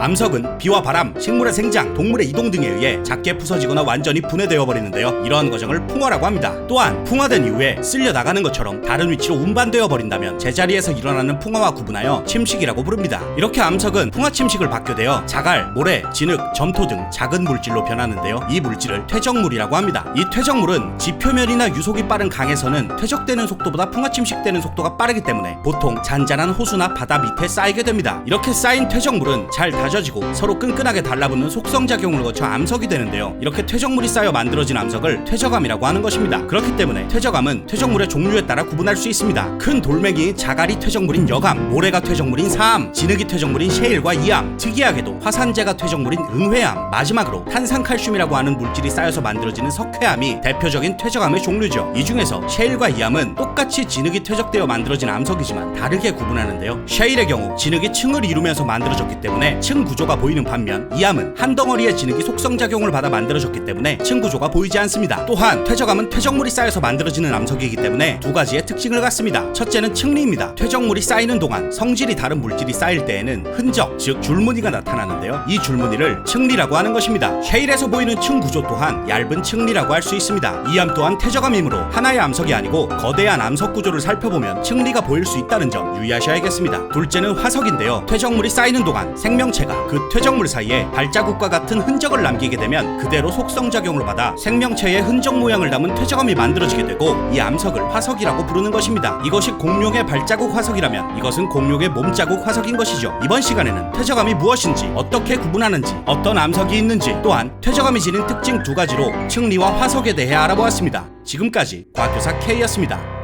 암석은 비와 바람, 식물의 생장, 동물의 이동 등에 의해 작게 부서지거나 완전히 분해되어 버리는데요. 이러한 과정을 풍화라고 합니다. 또한 풍화된 이후에 쓸려 나가는 것처럼 다른 위치로 운반되어 버린다면 제자리에서 일어나는 풍화와 구분하여 침식이라고 부릅니다. 이렇게 암석은 풍화 침식을 받게 되어 자갈, 모래, 진흙, 점토 등 작은 물질로 변하는데요. 이 물질을 퇴적물이라고 합니다. 이 퇴적물은 지표면이나 유속이 빠른 강에서는 퇴적되는 속도보다 풍화 침식되는 속도가 빠르기 때문에 보통 잔잔한 호수나 바다 밑에 쌓이게 됩니다. 이렇게 쌓인 퇴적물은 잘 다 져지고 서로 끈끈하게 달라붙는 속성 작용을 거쳐 암석이 되는데요. 이렇게 퇴적물이 쌓여 만들어진 암석을 퇴적암이라고 하는 것입니다. 그렇기 때문에 퇴적암은 퇴적물의 종류에 따라 구분할 수 있습니다. 큰 돌멩이 자갈이 퇴적물인 여암, 모래가 퇴적물인 사암, 진흙이 퇴적물인 셰일과 이암, 특이하게도 화산재가 퇴적물인 응회암, 마지막으로 탄산칼슘이라고 하는 물질이 쌓여서 만들어지는 석회암이 대표적인 퇴적암의 종류죠. 이 중에서 셰일과 이암은 똑같이 진흙이 퇴적되어 만들어진 암석이지만 다르게 구분하는데요. 셰일의 경우 진흙이 층을 이루면서 만들어졌기 때문에 층 구조가 보이는 반면 이암은 한 덩어리의 진흙이 속성 작용을 받아 만들어졌기 때문에 층 구조가 보이지 않습니다. 또한 퇴적암은 퇴적물이 쌓여서 만들어지는 암석이기 때문에 두 가지의 특징을 갖습니다. 첫째는 층리입니다. 퇴적물이 쌓이는 동안 성질이 다른 물질이 쌓일 때에는 흔적, 즉 줄무늬가 나타나는데요. 이 줄무늬를 층리라고 하는 것입니다. 쉐일에서 보이는 층 구조 또한 얇은 층리라고 할 수 있습니다. 이암 또한 퇴적암이므로 하나의 암석이 아니고 거대한 암석 구조를 살펴보면 층리가 보일 수 있다는 점 유의하셔야겠습니다. 둘째는 화석인데요. 퇴적물이 쌓이는 동안 생명체가 그 퇴적물 사이에 발자국과 같은 흔적을 남기게 되면 그대로 속성 작용을 받아 생명체의 흔적 모양을 담은 퇴적암이 만들어지게 되고 이 암석을 화석이라고 부르는 것입니다. 이것이 공룡의 발자국 화석이라면 이것은 공룡의 몸자국 화석인 것이죠. 이번 시간에는 퇴적암이 무엇인지 어떻게 구분하는지 어떤 암석이 있는지 또한 퇴적암이 지닌 특징 두 가지로 층리와 화석에 대해 알아보았습니다. 지금까지 과교사 K였습니다.